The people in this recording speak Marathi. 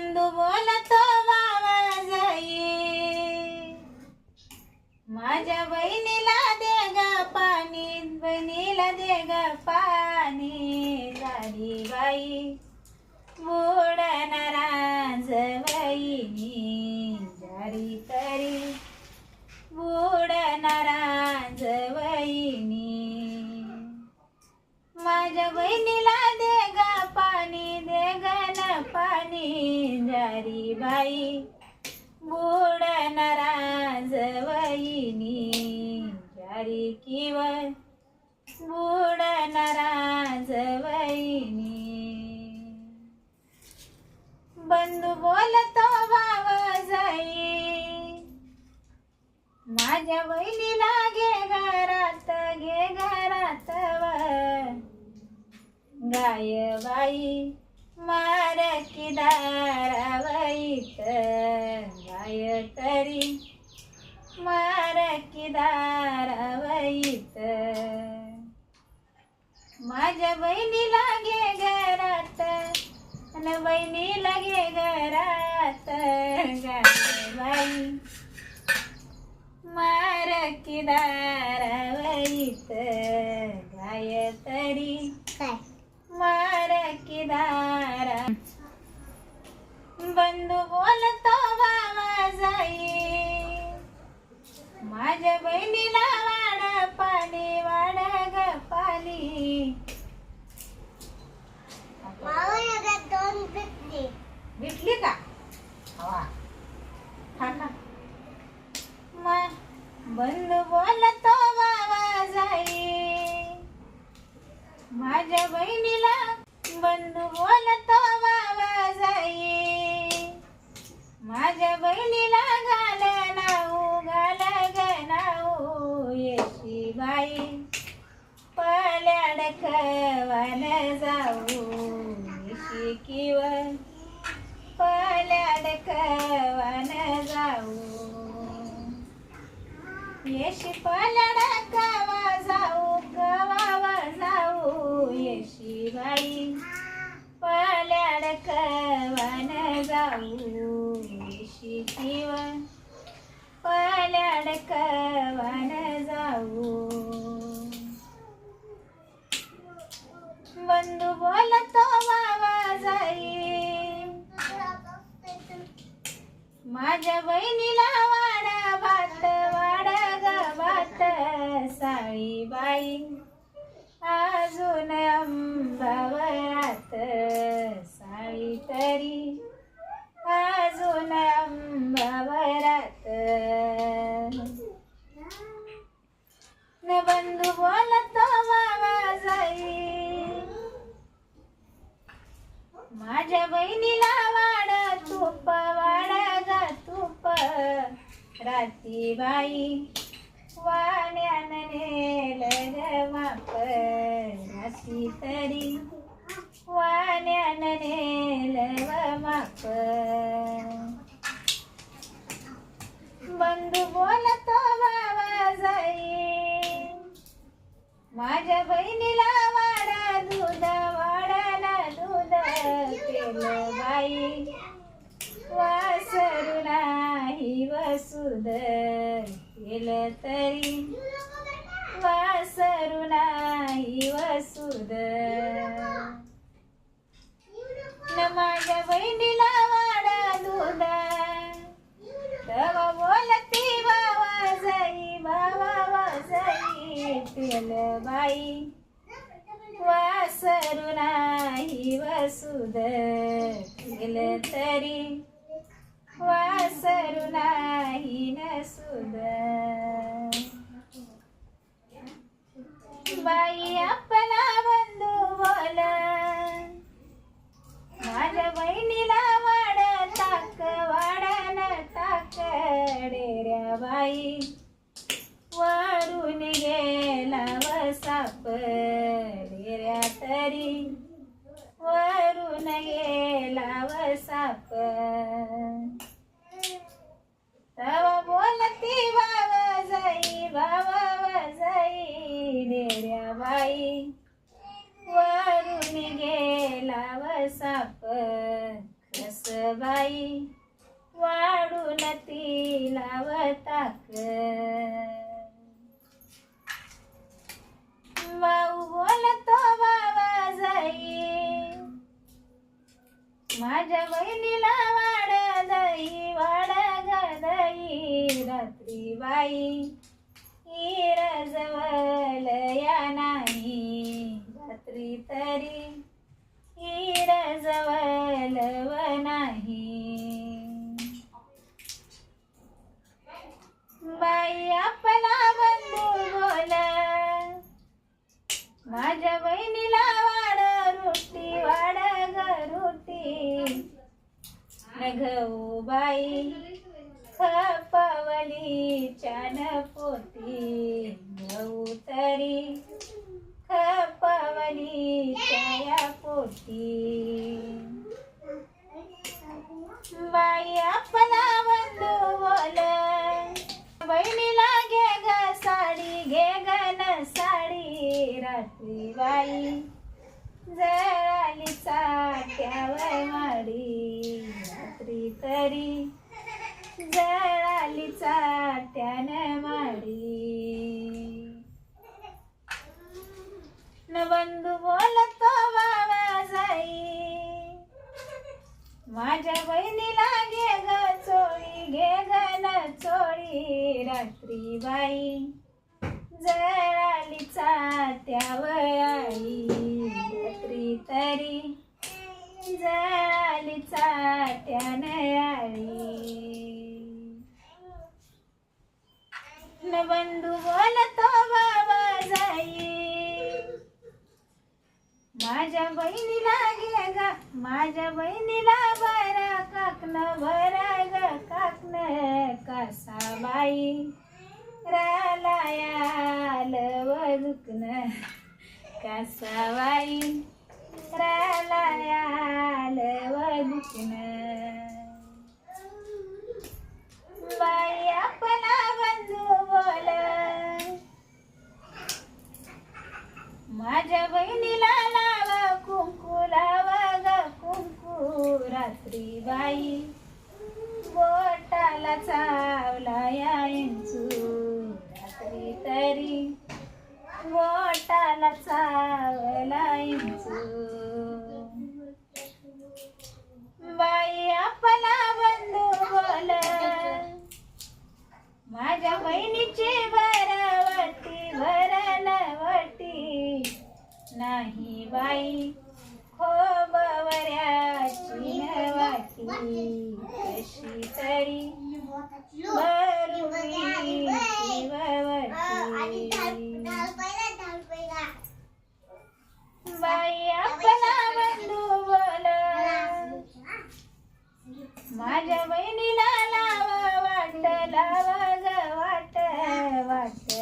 बंधू बोलतो बाबा जाई. माझ्या बहिणीला दे ग पाणी बहिणीला दे ग पाणी झाली बाई. बुडणारा आई बुडणारा जवईनी जारी किवर बुडणारा जवईनी बंधू बोलतो भाव जाई माझ्या बहिणीला घे घरात घे घरात गाय बाई मार की दारावईत गाय तरी मार माझ्या बहिणीला घे घरात आणि बहिणीला घे घरात. गाय मार की दारावईत गाय तरी मार की बोलतो बाबा जाई माझ्या बहिणीला वाड पाणी वाड ग पाणी. मावळ्याला दोन भेटले. भेटली का? हवा. खा खा. मग बंधू बोलतो. खवन जाऊ येशी किवर पल्याड खवान जाऊ. येशी पल्याड कवा जाऊ कवा बंधू बोलतो बाबा जाई. माझ्या बहिणीला वाडा भात वाडा ग भात साळी बाई अजून अंबावरात साळी तरी अजून अंबावरात न बंधू बोलतो बाबा जाई माझ्या बहिणीला वाड तुप वाड जा तुप. राती बाई वाण्यान नेल ग माप. राती तरी वाण्यान नेल व माप. बंधू बोलतो बाबा जाई. माझ्या बहिणीला वाडा दूध वाडाला दूध केलं बाई वासरू नाही गेलं तरी वासरू नाही वसुद न माझ्या बहिणीला वाडा दूध. तवा बोलती बाबा जाई बाबा जाई तेल बाई. वासरू नाही वसुद गेलं तरी बाई वरून गेला वसाप डेऱ्या तरी. वरून गेला वसाप बाई. जवळ या नाही रात्री तरी. हिर जवळ व नाही. बाई आपला बंधू बोल. माझ्या बहिणीला वाड रोटी वाड ग रोटी. नघऊ बाई. खपवली चान पोती गऊ तरी खपवली छाया पोती बाई आपला बंधू बोल. बहिणीला घे ग साडी घे ग न साडी. रात्री बाई जळाली चाट्यावर माडी. रात्री तरी जळाली चाट्यान माडी न बंधू बोलतो बाबा जाई. माझ्या बहिणीला घे ग चोळी घे ग न चोळी रात्री बाई. जळाली चात्यावर आई रात्री तरी. जळाली चाट्यान आळी न बंधू बोलतो बाबा जाई. माझ्या बहिणीला गे ग माझ्या बहिणीला बरा काकन भरा ग काकन कसा बाई रालायाल वजुकन कसा बाई रालायाल वजुकन मला चावला या इंचू. रात्री तरी बोटाला चावला इंचू. बाई आपला बंधू बोल. माझ्या बहिणीची भरावटी भरनवटी नाही बाई खोबवऱ्याची नवाटी कशी तरी भरुई शिववटी बाई आपला बंधू बोल माझ्या बहिणीला